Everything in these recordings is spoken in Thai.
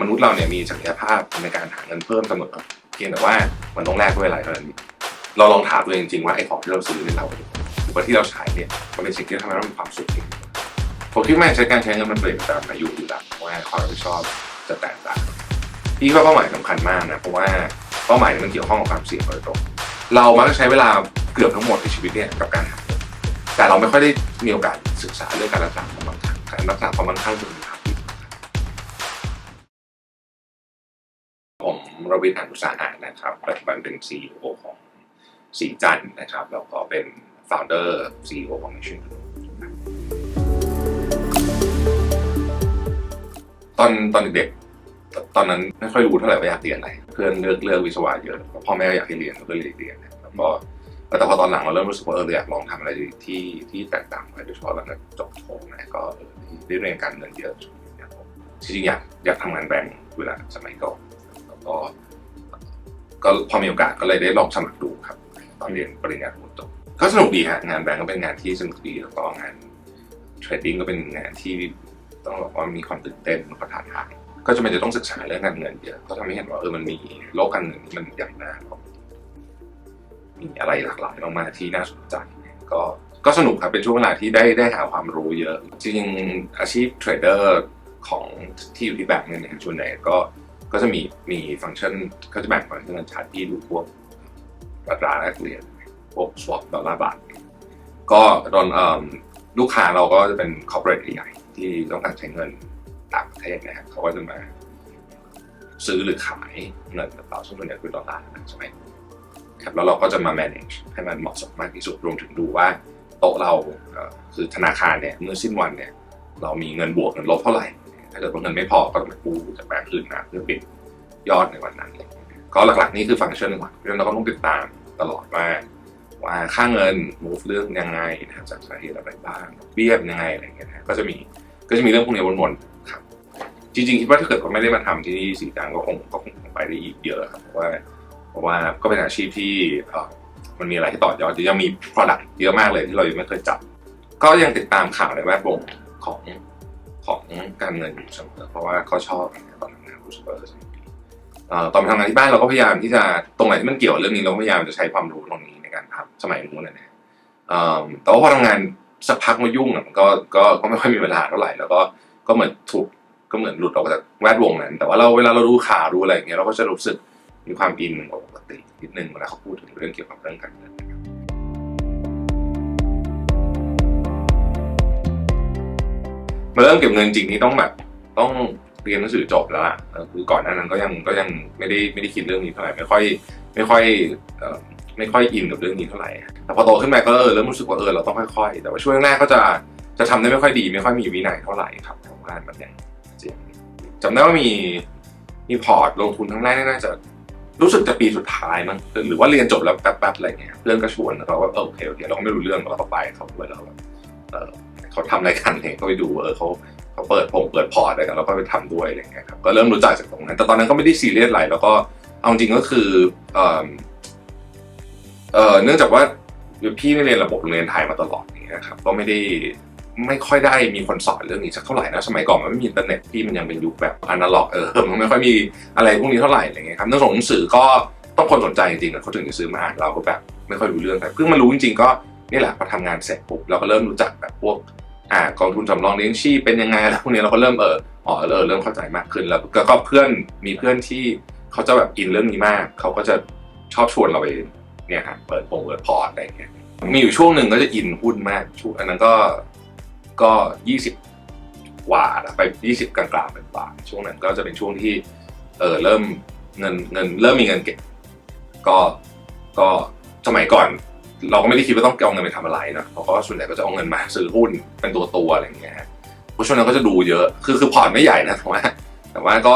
มนุษย์เราเนี่ยมีศักยภาพในการหาเงินเพิ่มเสมอเพียงแต่ว่ามันต้องแลกด้วยอะไรเท่านั้นเองเราลองถามตัวเองจริงๆว่าไอ้ของที่เราซื้อเนี่ยเราหรือว่าที่เราใช้เนี่ยมันเป็นสิ่งที่ทำให้เรามีความสุขจริงผมคิดว่าใช้การใช้เงินมันเปลี่ยนตามอายุอยู่แล้วว่าความรับผิดชอบจะแตกต่างพี่ว่าเป้าหมายสำคัญมากนะเพราะว่าเป้าหมายมันเกี่ยวข้องกับความเสี่ยงโดยตรงเรามักจะใช้เวลาเกือบทั้งหมดในชีวิตเนี่ยกับการหาเงินแต่เราไม่ค่อยได้มีโอกาสศึกษาเรื่องการรักษาความมั่งคั่งการรักษาความมั่งคั่งเป็น รวิทย์อนุสาหะนะครับปัจจุบันเป็น CEO ของสีจันนะครับ แล้วก็เป็น founder CEO ของ Mission Group ตอนตอนเด็กๆตอนนั้นไม่ค่อยรู้เท่าไหร่ว่าอยากเรียนอะไร เพื่อนเลือกเลือกวิศวะเยอะพ่อแม่ก็อยากให้เรียนก็เลยเรียนแล้วก็แต่พอตอนหลังเราเริ่มรู้สึกว่าเอออยากลองทำอะไรที่ที่แตกต่างไปโดยเฉพาะหลังจากจบโทนะก็ได้เรียนการเงินเยอะจริงๆอยากอยากทำงานแบงก์เวลาสมัยก่อน ก็ก็พอมีโอกาสก็เลยได้ลองสมัครดูครับ ตอนเรียนปริญญาโทจบก็สนุกดีฮะงานแบงก์ก็เป็นงานที่สนุกดีแล้วก็งานเทรดดิ้งก็เป็นงานที่ต้องบอกว่ามีความตื่นเต้นแล้วก็ท้าทายก็จะเป็นจะต้องศึกษาเรื่องการเงินเยอะก็ทำให้เห็นว่าเออมันมีโลกการเงินที่มันใหญ่มากมีอะไรหลากหลายมากๆที่น่าสนใจก็ก็สนุกครับเป็นช่วงเวลาที่ได้ได้หาความรู้เยอะ จริงอาชีพเทรดเดอร์ของที่อยู่ที่แบงก์เนี่ยส่วนใหญ่ก็ ก็จะมีมีฟังก์ชันก็จะแบ่งฟังก์ชันชาร์ตที่ดูพวกอัตราแลกเปลี่ยนพวก swap ดอลลาร์บาทก็โดนอลูกค้าเราก็จะเป็น corporate ใหญ่ที่ต้องการใช้เงินต่างประเทศนะครับเขาก็จะมาซื้อหรือขายเงินกับเราซึ่งส่วนใหญ่คือดอลลาร์ใช่ไหมครับแล้วเราก็จะมา manage ให้มันเหมาะสมมากที่สุดรวมถึงดูว่าโต๊ะเราคือธนาคารเนี่ยเมื่อสิ้นวันเนี่ยเรามีเงินบวกเงินลบเท่าไหร่าเกิดว่าเงินไม่พอก็ต้องไปกู้จากแบงก์อื่นมาเพื่อปิดยอดในวันนั้นก็หลักๆนี่คือฟังก์ชันหลักเพราะฉะนั้นเราก็ต้องติดตามตลอดว่าว่าค่าเงิน move เรื่องยังไงนะครับจากสาเหตุอะไรบ้างเบี้ยยังไงอะไรอย่างเงี้ยนะก็จะมีก็จะมีเรื่องพวกนี้วนๆครับ จริงๆคิดว่าถ้าเกิดว่าไม่ได้มาทำที่นี่สีจางก็คงก็คงไปได้อีกเยอะครับเพราะว่าเพราะว่าก็เป็นอาชีพที่มันมีอะไรที่ต่อยอดยังมี product เยอะมากเลยที่เรายังไม่เคยจับ ก็ยังติดตามข่าวในแวดวงของ ของการเงินอยู่เสมอเพราะว่าก็ชอบตอนทำงานรู้สึกว่าเอ่อตอนไปทำงานที่บ้านเราก็พยายามที่จะตรงไหนที่มันเกี่ยวเรื่องนี้เราก็พยายามจะใช้ความรู้ตรงนี้ในการทำสมัยนู้นนะเนี่แต่ว่าพอทำงานสักพักมายุ่งอะมันก็ก็ก็ไม่ค่อยมีเวลาเท่าไหร่แล้วก็ก็เหมือนถูกก็เหมือนหลุดออกจากแวดวงนั้น แต่ว่าเราเวลาเราดูข่าวดูอะไรอย่างเงี้ยเราก็จะรู้สึกมีความอินกว่าปกตินิดนึงเวลาเขาพูดถึงเรื่องเกี่ยวกับเรื่องการเงิน มาเริ่มเก็บเงินจริงนี่ต้องแบบต้องเรียนหนังสือจบแล้วล่ะคือก่อนหน้านั้นก็ยังก็ยังไม่ได้ไม่ได้คิดเรื่องนี้เท่าไหร่ไม่ค่อยไม่ค่อยไม่ค่อยอินกับเรื่องนี้เท่าไหร่แต่พอโตขึ้นมาก็เออเริ่มรู้สึกว่าเออเราต้องค่อยๆ แต่ว่าช่วงแรกก็จะจะทำได้ไม่ค่อยดี ไม่ค่อยมีวินัยเท่าไหร่ครับทำงานมันยังเจียงจำได้ว่ามีมีพอร์ตลงทุนครั้งแรกน่าจะรู้สึกจะปีสุดท้ายมั้งหรือว่าเรียนจบแล้วแป๊บๆอะไรเงี้ยเพื่อนก็ชวนเราว่าเออโอเคโอเคเราก็ไม่รู้เรื่องเราก็ไปเขาด้วยเราแบบเออ เขาทำอะไรกันเนี่ยก็ไปดูเออเขาเขาเปิดผงเปิดพอร์ตอะไรกันแล้วก็ไปทำด้วยอะไรเงี้ยครับก็เริ่มรู้จักจากตรงนั้น แต่ตอนนั้นก็ไม่ได้ซีเรียสอะไรแล้วก็เอาจริงก็คือเออเออเนื่องจากว่าพี่ไม่เรียนระบบโรงเรียนไทยมาตลอดอย่างเงี้ยครับก็ไม่ได้ไม่ค่อยได้มีคนสอนเรื่องนี้สักเท่าไหร่นะสมัยก่อนมันไม่มีอินเทอร์เน็ตพี่มันยังเป็นยุคแบบอนาล็อกเออมันไม่ค่อยมีอะไรพวกนี้เท่าไหร่อะไรเงี้ยครับหนังสือหนังสือก็ต้องคนสนใจจริงๆเขาถึงจะซื้อมาอ่านเราก็แบบไม่ค่อยรู้เรื่องแต่เพิ่งมารู้จริงๆก็ นี่แหละพอทำงานเสร็จปุ๊บเราก็เริ่มรู้จักแบบพวกอ่ากองทุนสำรองเลี้ยงชีพเป็นยังไงแล้วพวกนี้เราก็เริ่มเอออ๋อเออเริ่มเข้าใจมากขึ้นแล้วก็เพื่อนมีเพื่อนที่เขาจะแบบอินเรื่องนี้มาก เขาก็จะชอบชวนเราไปเนี่ยฮะเปิดโปงเปิดพอร์ตอะไรอย่างเงี้ยมีอยู่ช่วงหนึ่งก็จะอินหุ้นมากช่วงอันนั้นก็ก็ยี่สิบกว่าไปยี่สิบกลางๆเป็นบาช่วงนั้นก็จะเป็นช่วงที่เออเริ่มเงินเงินเริ่มมีเงินเก็บก็ก็สมัยก่อน เราก็ไม่ได้คิดว่าต้องเอาเงินไปทำอะไรนะเพราะว่าส่วนใหญ่ก็จะเอาเงินมาซื้อหุ้นเป็นตัวตัวๆอะไรอย่างเงี้ยเพราะช่วงนั้นก็จะดูเยอะคือคือพอร์ตไม่ใหญ่นะแต่ว่าแต่ว่าก็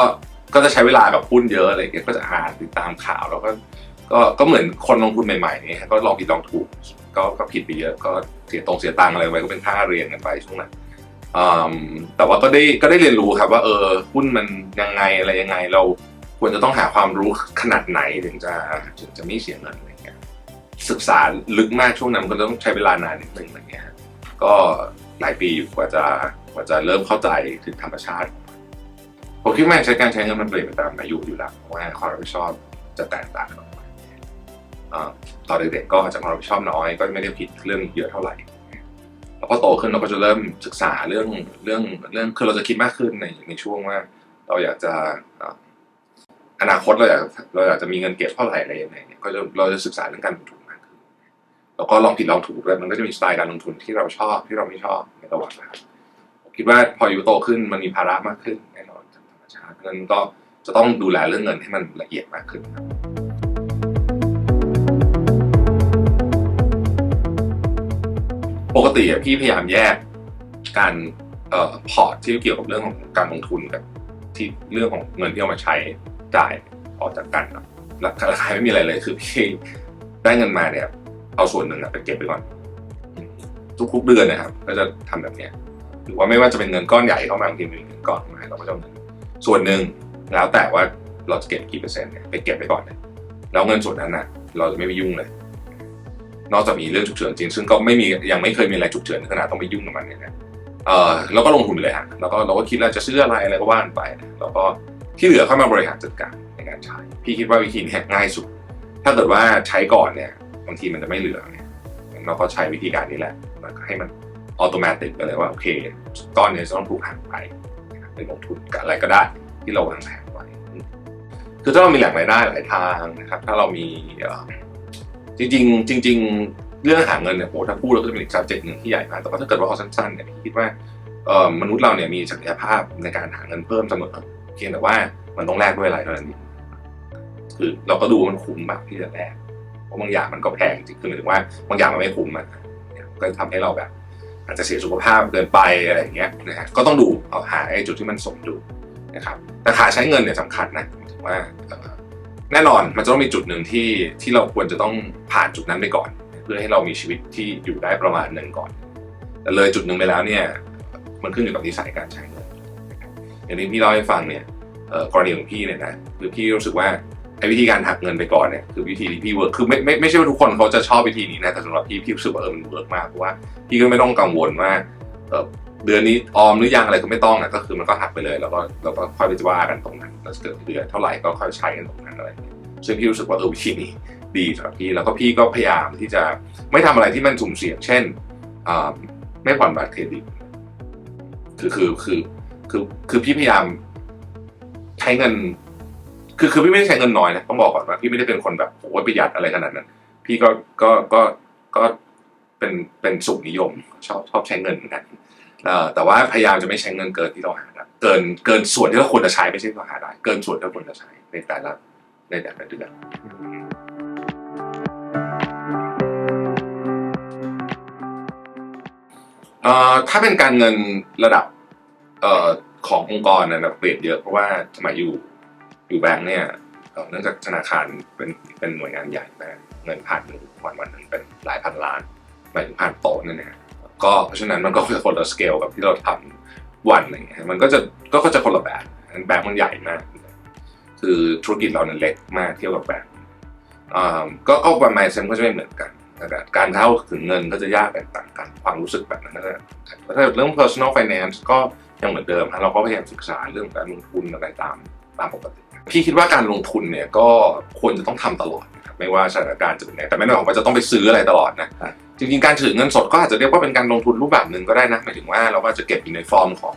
ก็จะใช้เวลากับหุ้นเยอะอะไรอย่างเงี้ยก็จะอ่านติดตามข่าวแล้วก็ก็ก็เหมือนคนลงทุนใหม่ๆเนี่ยก็ลองผิดลองถูกก็ก็ผิดไปเยอะก็เสียตรงเสียตังอะไรไปก็เป็นค่าเรียนกันไปช่วงนั้นแต่ว่าก็ได้ก็ได้เรียนรู้ครับว่าเออหุ้นมันยังไงอะไรยังไงเราควรจะต้องหาความรู้ขนาดไหนถึงจะถึงจะไม่เสียเงิน ศึกษาลึกมากช่วงนั้นก็ต้องใช้เวลานานนิดนึงอะไรเงี้ยก็หลายปีกว่าจะกว่าจะเริ่มเข้าใจถึงธรรมชาติ ผมคิดว่าใช้การใช้เงินมันเปลี่ยนไปตามอายุอยู่แล้วเพราะว่าความรับผิดชอบจะแตกต่างกันออกไปอ่าตอนเด็กๆก็จะความรับผิดชอบน้อย ก็ไม่ได้คิดเรื่องเยอะเท่าไหร่แล้วพอโตขึ้นเราก็จะเริ่มศึกษาเรื่องเรื่องเรื่องคือเราจะคิดมากขึ้นในในช่วงว่า เราอยากจะอนาคตเราอยากเราอยากจะมีเงินเก็บเท่าไหร่อะไรยังไงเนี่ยก็จะเราจะศึกษาเรื่องการลงทุน แล้วก็ลองผิดลองถูกด้วยมันก็จะมีสไตล์การลงทุนที่เราชอบที่เราไม่ชอบในระหว่างทางผมคิดว่าพออายุโตขึ้นมันมีภาระมากขึ้นแน่นอนจากธรรมชาติเพราะฉะนั้นก็จะต้องดูแลเรื่องเงินให้มันละเอียดมากขึ้นครับปกติอะพี่พยายามแยกการเอ่อพอร์ตที่เกี่ยวกับเรื่องของการลงทุนกับที่เรื่องของเงินที่เอามาใช้จ่ายออกจากกันเนอะแล้วราคาไม่มีอะไรเลยคือพี่ได้เงินมาเนี่ย เอาส่วนหนึ่งอะไปเก็บไปก่อน ทุกๆเดือนนะครับ ก็จะทำแบบเนี้ยหรือว่าไม่ว่าจะเป็นเงินก้อนใหญ่เข้ามาบางทีมีเงินก้อนมาเราก็จะเอาส่วนหนึ่งแล้วแต่ว่าเราจะเก็บกี่เปอร์เซ็นต์เนี่ยไปเก็บไปก่อนเนี่ยแล้วเงินส่วนนั้นน่ะ เราจะไม่ไปยุ่งเลย นอกจากมีเรื่องฉุกเฉินจริง ซึ่งก็ไม่มียังไม่เคยมีอะไรฉุกเฉินขนาดต้องไปยุ่งกับมันเนี่ยนะเออเราก็ลงทุนไปเลยฮะแล้วก็เราก็คิดว่าจะซื้ออะไรอะไรก็ว่านไปแล้วก็ที่เหลือเข้ามาบริหารจัดการในการใช้ พี่คิดว่าวิธีนี้ง่ายสุด ถ้าเกิดว่าใช้ก่อนเนี่ย บางทีมันจะไม่เหลือเนี่ยเราก็ใช้วิธีการนี้แหละแล้วก็ให้มันอัตโนมัติไปเลยว่าโอเคก้อนเนี้จะต้องถูกหักไปนะครับเป็นลงทุนกับอะไรก็ได้ที่เราวางแผนไว้คือถ้าเรามีแหล่งรายได้หลายทางนะครับ ถ้าเรามีเอ่อจริงจริงเรื่องหาเงินเนี่ยโหถ้าพูดแล้วก็จะเป็นอีก subject หนึ่งที่ใหญ่มากแต่ว่าถ้าเกิดว่าเอาสั้นๆเนี่ยพี่คิดว่ามนุษย์เราเนี่ยมีศักยภาพในการหาเงินเพิ่มเสมอเพียงแต่ว่ามันต้องแลกด้วยอะไรเท่านั้นคือเราก็ดูมันคุ้มมากที่จะแลก ราะบางอย่างมันก็แพงจริงคือหมายถึงว่าบางอย่างมันไม่คุ้มอะเนี่ยก็ทำให้เราแบบ อาจจะเสียสุขภาพเกินไปอะไรอย่างเงี้ยนะฮะก็ต้องดูเอาหาไอ้จุดที่มันสมดุลนะครับแต่ขาใช้เงินเนี่ยสำคัญนะหมถึงว่าแน่นอนมันจะต้องมีจุดหนึ่งที่ที่เราควรจะต้องผ่านจุดนั้นไปก่อน เพื่อให้เรามีชีวิตที่อยู่ได้ประมาณหนึ่งก่อน แต่เลยจุดหนึ่งไปแล้วเนี่ยมันขึ้นอยู่กับนิสัยการใช้เงินอย่างที่พี่เล่าให้ฟังเนี่ยเอ่อกรณีของพี่เนี่ยนะคือพี่รู้สึกว่า ไอ้วิธีการหักเงินไปก่อนเนี่ยคือวิธีที่พี่เวิร์คคือไม่ไม่ไม่ใช่ว่าทุกคนเขาจะชอบวิธีนี้นะแต่สำหรับพี่พี่รู้สึกว่าเออมันเวิร์กมากเพราะว่าพี่ก็ไม่ต้องกังวลว่าเออเดือนนี้ออมหรือยังอะไรก็ไม่ต้องอะก็คือมันก็หักไปเลยแล้วก็แล้วก็ค่อยไปว่ากันตรงนั้นแล้วเกิดเดือนเท่าไหร่ก็ค่อยใช้กันตรงนั้นอะไรเงี้ยซึ่งพี่รู้สึกว่าเออวิธีนี้ดีสำหรับพี่แล้วก็พี่ก็พยายามที่จะไม่ทำอะไรที่มันสุ่มเสี่ยง เช่นไม่ผ่อนบัตรเครดิตคือคือคือคือคือพี่พยายามใช้เงิน คือคือพี่ไม่ได้ใช้เงินน้อยนะต้องบอกก่อนว่าพี่ไม่ได้เป็นคนแบบโอ้ยประหยัดอะไรขนาดนั้น พี่ก็ก็ก็ก็เป็นเป็นสุขนิยม ชอบชอบใช้เงินนกันเอ่อแต่ว่าพยายามจะไม่ใช้เงินเกินที่เราหาได้เกินเกินส่วนที่เราควรจะใช้ไม่ใช่ที่เราหาได้ เกินส่วนที่เราควรจะใช้ในแต่ละในแต่ละเดือนเอ่อถ้าเป็นการเงินระดับเอ่อขององค์กรนะเปลี่ยนเยอะเพราะว่าสมัยอยู่ อยู่แบงค์เนี่ยเนื่องจากธนาคารเป็นเป็นหน่วยงานใหญ่นะเงินผ่านหนึ่งวันวันหนึ่งเป็นหลายพันล้านหมายถึงผ่านโต๊ะนั่นนะก็เพราะฉะนั้นมันก็จะคนละสเกลกับที่เราทำวันอะไรเงี้ยมันก็จะก็จะคนละแบบแบงค์มันใหญ่มาก คือธุรกิจเราเนี่ยเล็กมากเทียบกับแบงค์อ่าก็เอาประมาณเซนก็จะไม่เหมือนกันการเข้าถึงเงินก็จะยากแตกต่างกัน ความรู้สึกแบบนั้นก็จะถ้าเรื่อง personal finance ก็ยังเหมือนเดิมฮะเราก็พยายามศึกษาเรื่องการลงทุนอะไรตามตามปกติ พี่คิดว่าการลงทุนเนี่ยก็ควรจะต้องทำตลอดนะครับไม่ว่าสถานการณ์จะเป็นไงแต่ไม่ได้หมายความว่าจะต้องไปซื้ออะไรตลอดนะจริงๆการถือเงินสดก็อาจจะเรียกว่าเป็นการลงทุนรูปแบบหนึ่งก็ได้นะหมายถึงว่าเราก็จะเก็บอยู่ในฟอร์มของ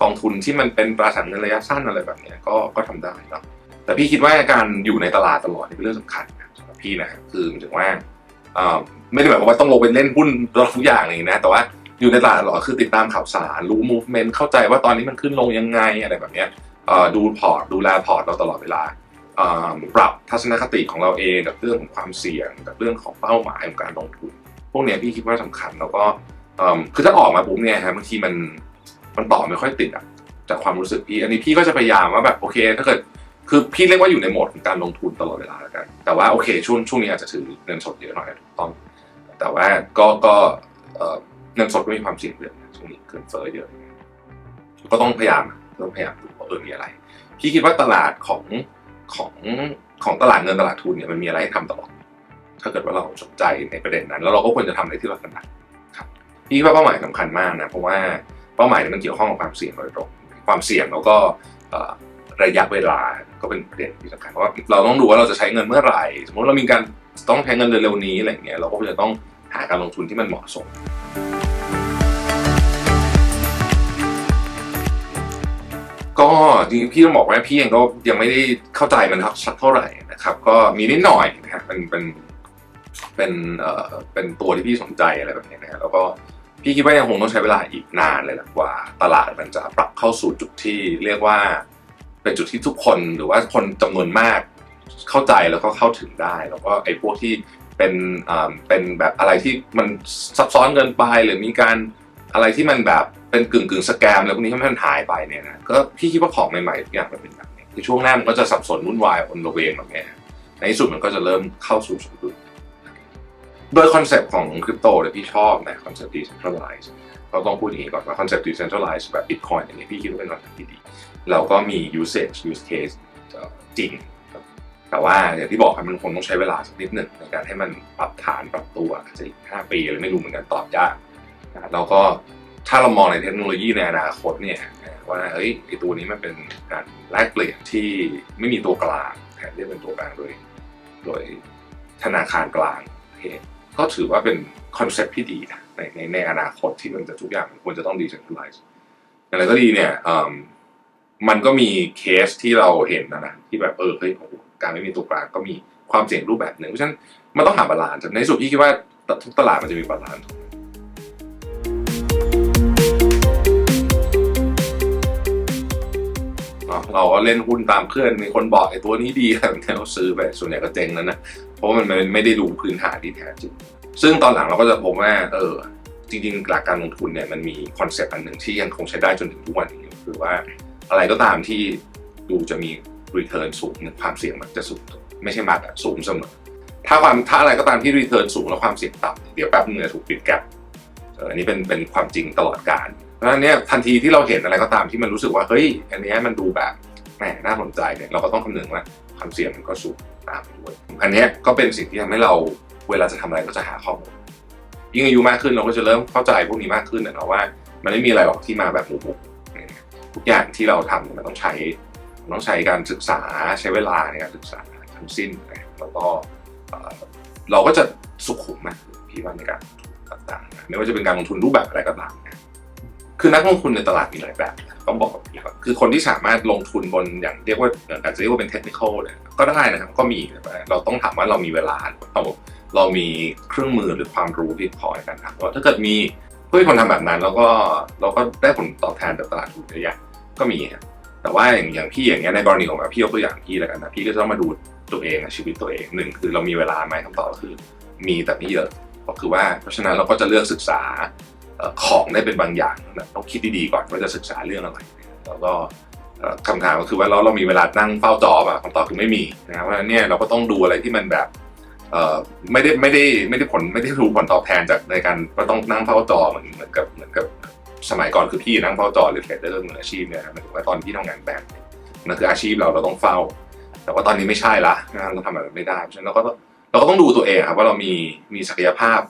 กองทุนที่มันเป็นตราสารเงินระยะสั้นอะไรแบบเนี้ยก็ก็ทำได้เนาะแต่พี่คิดว่าการอยู่ในตลาดตลอดนี่เป็นเรื่องสำคัญนะสำหรับพี่นะคือหมายถึงว่าอ่าไม่ได้หมายความว่าต้องลงไปเล่นหุ้นตลอดทุกอย่างอะไรอย่างนี้นะแต่ว่าอยู่ในตลาดหรอคือติดตามข่าวสารรู้ movement เข้าใจว่าตอนนี้มันขึ้นลงยังไงอะไรแบบเนี้ยเอ่อ ดูพอร์ตดูแลพอร์ตเราตลอดเวลาปรับทัศนคติของเราเองกับเรื่องของความเสี่ยงกับเรื่องของเป้าหมายของการลงทุน พวกนี้พี่คิดว่าสำคัญแล้วก็คือถ้าออกมาปุ๊บเนี่ยฮะบางทีมันมันต่อไม่ค่อยติดอะจากความรู้สึกพี่ อันนี้พี่ก็จะพยายามว่าแบบโอเค ถ้าเกิดคือพี่เรียกว่าอยู่ในโหมดของการลงทุนตลอดเวลาแล้วกัน แต่ว่าโอเคช่วงช่วงนี้อาจจะถือเงินสดเยอะหน่อยถูกต้อง แต่ว่าก็ก็เงินสดก็มีความเสี่ยงเยอะนช่วงนี้เกินเฟ้อเยอะ ก็ต้องพยายามต้องพยายามดู เออมีอะไร พี่คิดว่าตลาดของของของตลาดเงินตลาดทุนเนี่ยมันมีอะไรให้ทำตลอด ถ้าเกิดว่าเราสนใจในประเด็นนั้น แล้วเราก็ควรจะทำอะไรที่เราถนัดครับพี่คิดว่าเป้าหมายสำคัญมากนะเพราะว่าเป้าหมายมันเกี่ยวข้องกับความเสี่ยงโดยตรงความเสี่ยงแล้วก็ระยะเวลาก็เป็นประเด็นที่สำคัญเพราะว่าเราต้องดูว่าเราจะใช้เงินเมื่อไหร่ สมมติเรามีการต้องใช้เงินเร็วๆนี้อะไรเงี้ยเราก็ควรจะต้องหาการลงทุนที่มันเหมาะสม ก็จริงพี่ต้องบอกว่าพี่เองก็ยังไม่ได้เข้าใจมันสักเท่าไหร่นะครับ ก็มีนิดหน่อยนะฮะเป็นเป็นเป็นเอ่อเป็นตัวที่พี่สนใจอะไรแบบนี้นะฮะแล้วก็พี่คิดว่ายังคงต้องใช้เวลาอีกนานเลยแหละกว่า ตลาดมันจะปรับเข้าสู่จุดที่เรียกว่า เป็นจุดที่ทุกคนหรือว่าคนจำนวนมากเข้าใจแล้วก็เข้าถึงได้ แล้วก็ไอ้พวกที่เป็นอ่าเป็นแบบอะไรที่มันซับซ้อนเกินไปหรือมีการ อะไรที่มันแบบเป็นกึ่งกึ่งสแกมแล้วพวกนี้ให้มันหายไปเนี่ยนะก็พี่คิดว่าของใหม่ๆทุกอย่างมันเป็นแบบนี้คือช่วงแรกมันก็จะสับสนวุ่นวายอนระเวงแบบนี้ในที่สุดมันก็จะเริ่มเข้าสู่สมดุลโดยคอนเซปต์ของคริปโตเนี่ยพี่ชอบนะคอนเซปต์ decentralized เราต้องพูดอย่างนี้ก่อนว่าคอนเซปต์ decentralized แบบ bitcoin อย่างเงี้ยพี่คิดว่าเป็นคอนเซปต์ที่ดีแล้วก็มี usage use case เอ่อจริงครับแต่ว่าอย่างที่บอกครับมันคงต้องใช้เวลาสักนิดหนึ่งในการให้มันปรับฐานปรับตัวอาจจะอีกห้าปีอะไรไม่รู้เหมือนกันตอบยาก แล้วก็ถ้าเรามองในเทคโนโลยีในอนาคตเนี่ยว่าเฮ้ยไอตัวนี้มันเป็นการแลกเปลี่ยนที่ไม่มีตัวกลางแทนที่เป็นตัวกลางโดยโดยธนาคารกลางประเทศก็ถือว่าเป็นคอนเซ็ปต์ที่ดีนะในในในอนาคตที่มันจะทุกอย่างควรจะต้องดีเซนทรัลไลซ์อะไรก็ดีเนี่ยมมันก็มีเคสที่เราเห็นนะนะที่แบบเออเฮ้ยการไม่มีตัวกลางก็มีความเสี่ยงรูปแบบหนึ่งเพราะฉะนั้นมันต้องหาบาลานซ์ในสุดพี่คิดว่าทุกตลาดมันจะมีบาลานซ์ เราก็เล่นหุ้นตามเพื่อนมีคนบอกไอ้ตัวนี้ดีอะไรแบบนี้เราซื้อไปส่วนใหญ่ก็เจ๊งแล้วนะเพราะมันไม่ได้ดูพื้นฐานที่แท้จริงซึ่งตอนหลังเราก็จะพบว่าเออจริงๆหลักการลงทุนเนี่ยมันมีคอนเซปต์อันหนึ่งที่ยังคงใช้ได้จนถึงทุกวันนี้คือว่าอะไรก็ตามที่ดูจะมี return สูงเนี่ยความเสี่ยงมันจะสูงไม่ใช่มากอะสูงเสมอถ้าความถ้าอะไรก็ตามที่ return สูงแล้วความเสี่ยงต่ำเดี๋ยวแป๊บนึงจะถูกปิดแกลบอันนี้เป็นเป็นความจริงตลอดกาลเพราะฉะนั้นเนี่ยทันทีที่เราเห็นอะไรก็ตามที่มันรู้สึกว่าเฮ้ยอันเนี้ยมันดูแบบแหมน่าสนใจเนี่ยเราก็ต้องคำนึงว่าความเสี่ยงมันก็สูงตามไปด้วยอันเนี้ยก็เป็นสิ่งที่ทำให้เราเวลาจะทำอะไรก็จะหาข้อมูลยิ่งอายุมากขึ้นเราก็จะเริ่มเข้าใจพวกนี้มากขึ้นนะว่า มันไม่มีอะไรหรอกที่มาแบบหมู่ทุกอย่างที่เราทำมันต้องใช้ต้องใช้การศึกษาใช้เวลาในการศึกษาทั้งสิ้นแล้วก็เราก็จะสุขุมมากพี่ว่าในการต่างๆไม่ว่าจะเป็นการลงทุนรูปแบบอะไรก็ตามนะ คือนักลงทุนในตลาดมีหลายแบบ ต้องบอกแบบนี้ครับคือคนที่สามารถลงทุนบนอย่างเรียกว่าอาจจะเรียกว่าเป็นเทคนิคเนี่ยก็ได้นะครับก็มีเราต้องถามว่าเรามีเวลาเราเรามีเครื่องมือหรือความรู้ที่พอในการทำเพราะถ้าเกิดมีผู้ที่คนทำแบบนั้นแล้วก็เราก็ได้ผลตอบแทนจากตลาดทุนเยอะแยะก็มีครับแต่ว่าอย่างอย่างพี่อย่างเงี้ยในกรณีของแบบพี่ยกตัวอย่างพี่แล้วกันนะพี่ก็ต้องมาดูตัวเองชีวิตตัวเองหนึ่งคือเรามีเวลาไหมคำตอบก็คือ มีแต่ไม่เยอะก็คือว่าเพราะฉะนั้นเราก็จะเลือกศึกษา ของได้เป็นบางอย่างนะต้องคิดดีๆก่อนว่าจะศึกษาเรื่องอะไร แล้วก็คำถามก็คือว่าเราเรามีเวลานั่งเฝ้าจอป่ะคำตอบคือไม่มีนะครับเพราะฉะนั้นเนี่ยเราก็ต้องดูอะไรที่มันแบบไม่ได้ไม่ได้ไม่ได้ผลไม่ได้รู้ผลตอบแทนจากในการก็ต้องนั่งเฝ้าจอเหมือนเหมือนกับเหมือนกับสมัยก่อนคือพี่นั่งเฝ้าจอหรือเทรดเดอร์มืออาชีพเนี่ยหมายถึงว่าตอนที่ทำงานแบงก์นั่นคืออาชีพเราเราต้องเฝ้า แต่ว่าตอนนี้ไม่ใช่ละเราทำแบบนั้ไม่ได้เพราะฉะนั้นเราก็เราก็ต้องดูตัวเองครับว่าเรามีมีศักยภาพ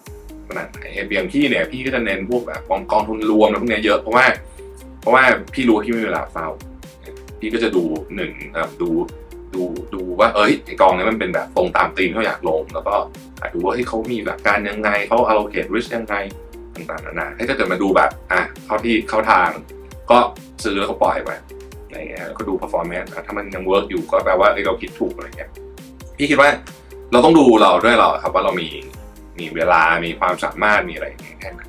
ขนาดไหนอย่างพี่เนี่ยพี่ก็จะเน้นพวกแบบกองกองทุนรวมอะไรพวกเนี้ยเยอะเพราะว่า เพราะว่าพี่รู้ว่าพี่ไม่มีเวลาเฝ้า พี่ก็จะดูหนึ่งเอ่อดูดูดูว่าเอ้ยไอกองนี้มันเป็นแบบตรงตามธีมที่เขาอยากลง แล้วก็ดูว่าให้เขามีแบบการยังไงเขา allocate risk ยังไงต่างๆนานาให้ถ้าเกิดมาดูแบบอะเข้าที่เข้าทาง ก็ซื้อแล้วก็ปล่อยไปอะไรเงี้ยแล้วก็ดู performance ถ้ามันยัง work อยู่ก็แปลว่าเราคิดถูกอะไรเงี้ยพี่คิดว่าเราต้องดูเราด้วยเราครับว่าเรามี มีเวลามีความสามารถมีอะไรอย่างเงี้ยแค่ไหน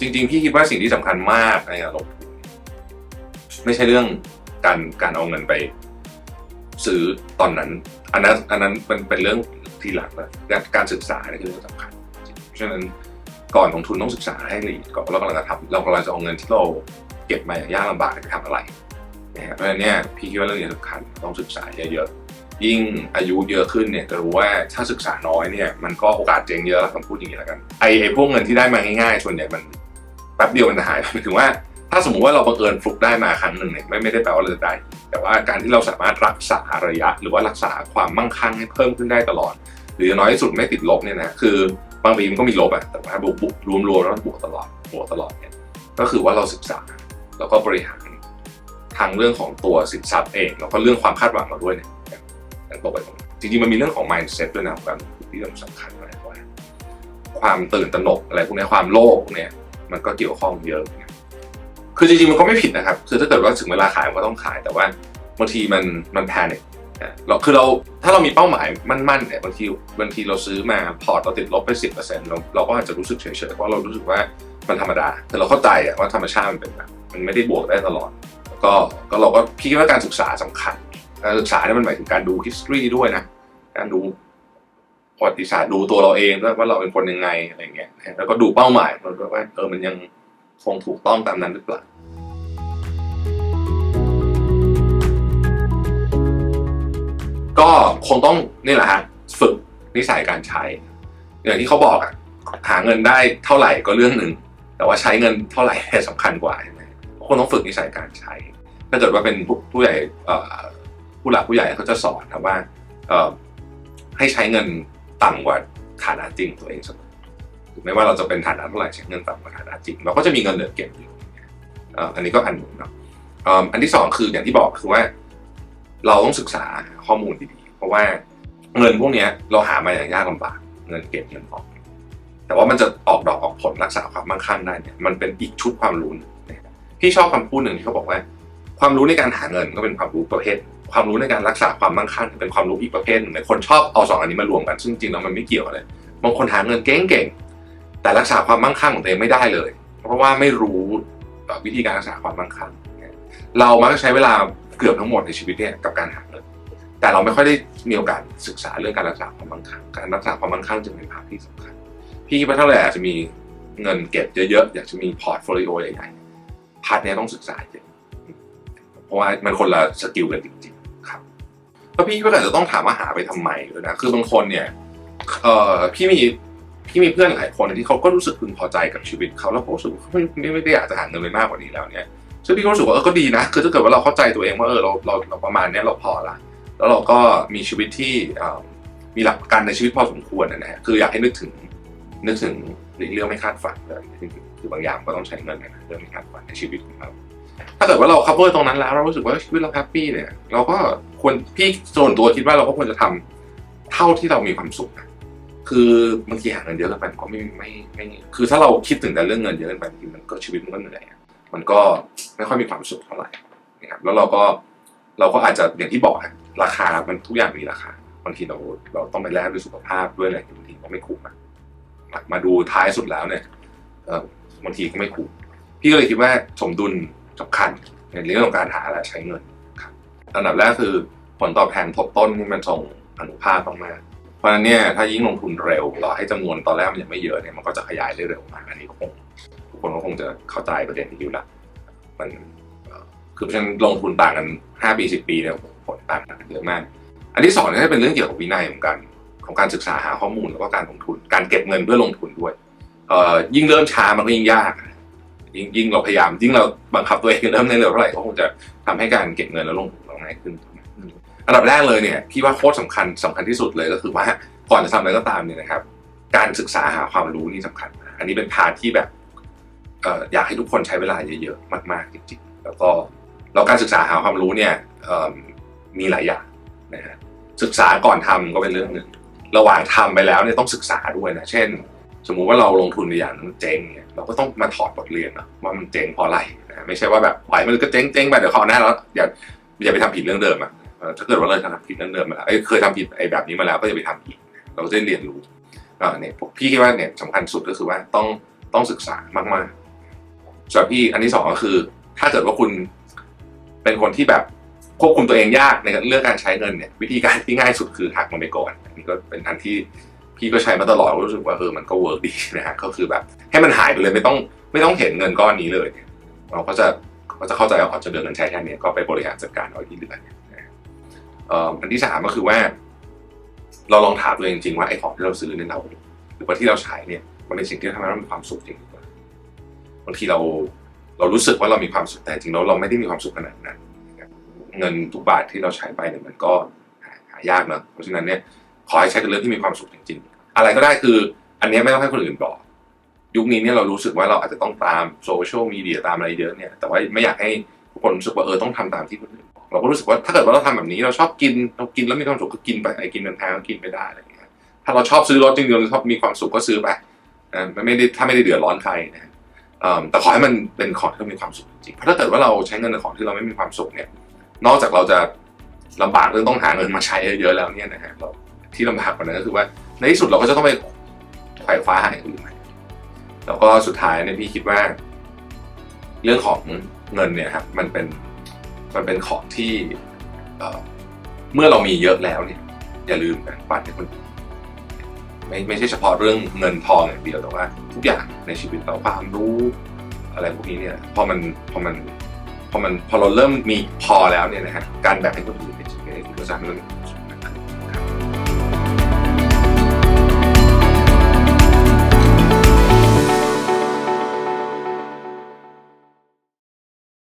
จริง ๆ พี่คิดว่าสิ่งที่สำคัญมากในการลงทุนไม่ใช่เรื่องการการเอาเงินไป ซื้อตอนนั้น อันนั้นอันนั้นเป็นเป็นเรื่องที่หลังแล้วการการศึกษาเนี่ยคือเรื่องสำคัญเพราะฉะนั้นก่อนลงทุนต้องศึกษาให้ละเอียดก่อนเรากำลังจะทำเรากำลังจะเอาเงินที่เราเก็บมาอย่างยากลำบากไปทำอะไรนะฮะเพราะฉะนั้นเนี่ยพี่คิดว่าเรื่องนี้สำคัญต้องศึกษาเยอะๆ ยิ่งอายุเยอะขึ้นเนี่ยจะรู้ว่าถ้าศึกษาน้อยเนี่ยมันก็โอกาสเจ๊งเยอะคำพูดอย่างนี้แล้วกันไอไอพวกเงินที่ได้มาง่ายๆส่วนใหญ่มันแป๊บเดียวมันจะหายไปหมายถึงว่า ถ้าสมมติว่าเราบังเอิญฟลุกได้มาครั้งหนึ่งเนี่ยไม่ไม่ได้แปลว่าเราจะได้ แต่ว่าการที่เราสามารถรักษาระยะ หรือว่ารักษาความมั่งคั่งให้เพิ่มขึ้นได้ตลอด หรือน้อยที่สุดไม่ติดลบเนี่ยนะคือบางปีมันก็มีลบอะแต่ว่าบวกบวกรวมแล้วบวกตลอดบวกตลอดเนี่ยก็คือว่าเราศึกษาแล้วก็บริหารทั้งเรื่องของตัวสินทรัพย์เองแล้วก็เรื่องความคาดหวังเราด้วยเนี่ย กไปตรงนั้นจริงๆมันมีเรื่องของ mindset ด้วยนะการลงทุนที่สำคัญมากว่าความตื่นตระหนกอะไรพวกนี้ความโลภพวกเนี้ยมันก็เกี่ยวข้องเยอะ คือจริงๆมันก็ไม่ผิดนะครับ คือถ้าเกิดว่าถึงเวลาขายมันก็ต้องขายแต่ว่าบางทีมันมันแพนิคเราคือเราถ้าเรามีเป้าหมายมั่นๆเนี่ยบางทีบางทีเราซื้อมาพอร์ตเราติดลบไปสิบเปอร์เซ็นต์เราเราก็อาจจะรู้สึกเฉยๆเพราะเรารู้สึกว่ามันธรรมดาคือเราเข้าใจอะว่าธรรมชาติมันเป็นแบบมันไม่ได้บวกได้ตลอด ก็ก็เราก็พี่ว่าการศึกษาสำคัญ การศึกษาเนี่ยมันหมายถึงการดู history ด้วยนะ การดูประวัติศาสตร์ดูตัวเราเองด้วยว่าเราเป็นคนยังไงอะไรเงี้ย แล้วก็ดูเป้าหมายเราด้วยว่าเออมันยังคงถูกต้องตามนั้นหรือเปล่าก็คงต้องนี่แหละฮะฝึกนิสัยการใช้ อย่างที่เขาบอกอะหาเงินได้เท่าไหร่ก็เรื่องหนึ่งแต่ว่าใช้เงินเท่าไหร่สำคัญกว่าใช่ไหมคนต้องฝึกนิสัยการใช้ ถ้าเกิดว่าเป็นผู้ใหญ่ ผู้หลักผู้ใหญ่เขาจะสอนนะว่าให้ใช้เงินต่ำกว่าฐานะจริงตัวเองเสมอไม่ว่าเราจะเป็นฐานะเท่าไหร่ใช้เงินต่ำกว่าฐานะจริงเราก็จะมีเงินเหลือเก็บอยู่อันนี้ก็อันหนึ่งเนาะอันที่สองคืออย่างที่บอกคือว่า เราต้องศึกษาข้อมูลดีๆ เพราะว่าเงินพวกนี้เราหามาอย่างยากลำบากเงินเก็บเงินออมแต่ว่ามันจะออกดอกออกผลรักษาความมั่งคั่งได้เนี่ยมันเป็นอีกชุดความรู้พี่ชอบคำพูดหนึ่งที่เขาบอกว่า ความรู้ในการหาเงินก็เป็นความรู้ประเภท ความรู้ในการรักษาความมั่งคั่งเป็นความรู้อีกประเภทหนึ่งเลยคนชอบเอาสองอันนี้มารวมกันซึ่งจริงแล้วมันไม่เกี่ยวเลยบางคนหาเงินเก่งๆแต่รักษาความมั่งคั่งของตัวเองไม่ได้เลย เพราะว่าไม่รู้วิธีการรักษาความมั่งคั่งเรามักจะใช้เวลาเกือบทั้งหมดในชีวิตเนี่ยกับการหาเงินแต่เราไม่ค่อยได้มีโอกาสศึกษาเรื่องการรักษาความมั่งคั่งการรักษาความมั่งคั่งจึงเป็นภาพที่สำคัญ พี่คิดว่าถ้าเราอยากจะมีเงินเก็บเยอะๆอยากจะมีพอร์ตโฟลิโอใหญ่ๆพาร์ทเนี้ยต้องศึกษาเยอะเพราะว่ามันคนละสกิลกันจริง แล้วพี่ก็อาจจะต้องถามว่าหาไปทำไมด้วยนะคือบางคนเนี่ยเอ่อพี่มีพี่มีเพื่อนหลายคนที่เขาก็รู้สึกพึงพอใจกับชีวิตเขาแล้วเขารู้สึกไม่ไม่ไม่ได้อยากจะหาเงินไปมากกว่านี้แล้วเนี่ยซึ่งพี่ก็รู้สึกว่าเออก็ดีนะคือถ้าเกิดว่าเราเข้าใจตัวเองว่าเออเราเราเราประมาณนี้เราพอละแล้วเราก็มีชีวิตที่มีหลักการในชีวิตพอสมควรนะฮะคืออยากให้นึกถึงนึกถึงเรื่องไม่คาดฝันเลยคือบางอย่างก็ต้องใช้เงินนะเรื่องไม่คาดฝันในชีวิตของเรา ถ้าเกิดว่าเรา cover ตรงนั้นแล้วเรารู้สึกว่าชีวิตเราแฮปปี้เนี่ย เราก็ควรพี่ส่วนตัวคิดว่าเราก็ควรจะทำเท่าที่เรามีความสุขนะคือบางทีหาเงินเยอะเกินไปก็ไม่ไม่ไม่คือถ้าเราคิดถึงแต่เรื่องเงินเยอะเกินไปบางทีมันก็ชีวิตมันก็เหนื่อยมันก็ไม่ค่อยมีความสุขเท่าไหร่นะครับแล้วเราก็เราก็อาจจะอย่างที่บอกราคามันทุกอย่างมีราคาบางทีเราเราต้องไปแลกด้วยสุขภาพด้วยอะไรบางทีก็ไม่คุ้มมาดูท้ายสุดแล้วเนี่ยบางทีก็ไม่คุ้มพี่ก็เลยคิดว่าสมดุล สำคัญในเรื่องของการหาและใช้เงินครับอันดับแรกคือผลตอบแทนทบต้นนี่มันส่งอนุภาพมากเพราะฉะนั้นเนี่ยถ้ายิ่งลงทุนเร็วรอให้จำนวนตอนแรกมันยังไม่เยอะเนี่ยมันก็จะขยายได้เร็วมากอันนี้คงทุกคนก็คงจะเข้าใจประเด็นนี้อยู่ละมันคือเพราะฉะนั้นลงทุนต่างกันห้าปีสิบปีเนี่ยผลต่างกันเยอะมาก อันที่สองเนี่ยเป็นเรื่องเกี่ยวกับวินัยของการของการศึกษาหาข้อมูลแล้วก็การลงทุน การเก็บเงินเพื่อลงทุนด้วยยิ่งเริ่มช้ามันก็ยิ่งยาก ยิ่งยิ่งเราพยายามยิ่งเราบังคับตัวเองเริ่มในเร็วเท่าไหร่ก็คงจะทำให้การเก็บเงินแล้วลงทุนเราง่ายขึ้นอันดับแรกเลยเนี่ยพี่ว่าโคตรสาคัญสำคัญที่สุดเลยก็คือว่าก่อนจะทำอะไรก็ตามเนี่ยนะครับ การศึกษาหาความรู้นี่สำคัญ อันนี้เป็นพาที่แบบเอ่ออยากให้ทุกคนใช้เวลาเยอะๆมาก ๆจริงๆแล้วก็แล้วการศึกษาหาความรู้เนี่ยมีหลายอย่างนะฮะศึกษาก่อนทำก็เป็นเรื่องหนึ่งระหว่างทำไปแล้วเนี่ยต้องศึกษาด้วยนะเช่น สมมุติว่าเราลงทุนในอย่างนั้นเจ๊งเนี่ยเราก็ต้องมาถอดบทเรียนนะว่ามันเจ๊งเพราะอะไรนะไม่ใช่ว่าแบบปล่อยมันก็เจ๊งเจ๊งไปเดี๋ยวเขาหน้าแล้วอย่าอย่าไปทำผิดเรื่องเดิมอะถ้าเกิดว่าเราทำผิดเรื่องเดิมมาแล้วเคยทำผิดไอ้แบบนี้มาแล้วก็อย่าไปทำอีกเราจะเรียนรู้เนี่ยพี่คิดว่าเนี่ยสำคัญสุดก็คือว่าต้องต้องศึกษามากๆส่วนพี่อันที่สองก็คือ ถ้าเกิดว่าคุณเป็นคนที่แบบควบคุมตัวเองยากในเรื่องการใช้เงินเนี่ยวิธีการที่ง่ายสุดคือหักมันไปก่อนอันนี้ก็เป็นอันที่ พี่ก็ใช้มาตลอดรู้สึกว่าเออมันก็เวิร์กดีนะฮะก็คือแบบ ให้มันหายไปเลยไม่ต้องไม่ต้องเห็นเงินก้อนนี้เลยเราก็จะก็จะเข้าใจว่าเขาจะเดินเงินใช้แค่นี้ก็ไปบริหารจัดการเอาที่เหลือเนี่ยอันที่สามก็คือว่า เราลองถามตัวเองจริงว่าไอ้ของที่เราซื้อเนี่ยเราหรือว่าที่เราใช้เนี่ย มันเป็นสิ่งที่ทำให้เรามีความสุขจริงหรือเปล่าบางทีเราเรารู้สึกว่าเรามีความสุขแต่จริงแล้วเราไม่ได้มีความสุขขนาดนั้นเงินทุกบาทที่เราใช้ไปเนี่ยมันก็หายากเนอะเพราะฉะนั้นเนี่ย ขอให้ใช้กับเรื่องที่มีความสุขจริงๆ อะไรก็ได้คือ อันนี้ไม่ต้องให้คนอื่นบอก ยุคนี้เนี่ยเรารู้สึกว่าเราอาจจะต้องตามโซเชียลมีเดียตามอะไรเยอะเนี่ย แต่ว่าไม่อยากให้ทุกคนรู้สึกว่าเออต้องทำตามที่คนอื่นบอกเราก็รู้สึกว่าถ้าเกิดว่าเราทำแบบนี้เราชอบกินเรากินแล้วมีความสุขก็กินไปไอ้กินเป็นแพงก็กินไม่ได้อะไรอย่างเงี้ยถ้าเราชอบซื้อรถจริงๆเราชอบมีความสุขก็ซื้อไปอไม่ได้ถ้าไม่ได้เดือดร้อนใครนะฮะแต่ขอให้มันเป็นของที่เรามีความสุขจริงเพราะถ้าเกิดว่าเราใช้เงินในของที่เราไม่มีความสุขเนี่ย นอกจากเราจะลำบากเรื่องต้องหาเงินมาใช้เยอะๆแล้วเนี่ยนะฮะเรา ที่ลำบากกว่านั้นก็คือว่า ในที่สุดเราก็จะต้องไปไขว่คว้าหาอย่างอื่นใหม่แล้วก็สุดท้ายเนี่ยพี่คิดว่า เรื่องของเงินเนี่ยครับมันเป็นมันเป็นของที่เมื่อเรามีเยอะแล้วเนี่ย อย่าลืมแบ่งปันให้คนไม่ไม่ใช่เฉพาะเรื่องเงินทองอย่างเดียวแต่ว่า ทุกอย่างในชีวิตเราความรู้อะไรพวกนี้เนี่ยพอมันพอมันพอมันพอเราเริ่มมีพอแล้วเนี่ยนะฮะการแบ่งให้คนอื่นเนี่ยจะเป็นก็จะทำให้เรามีความสุข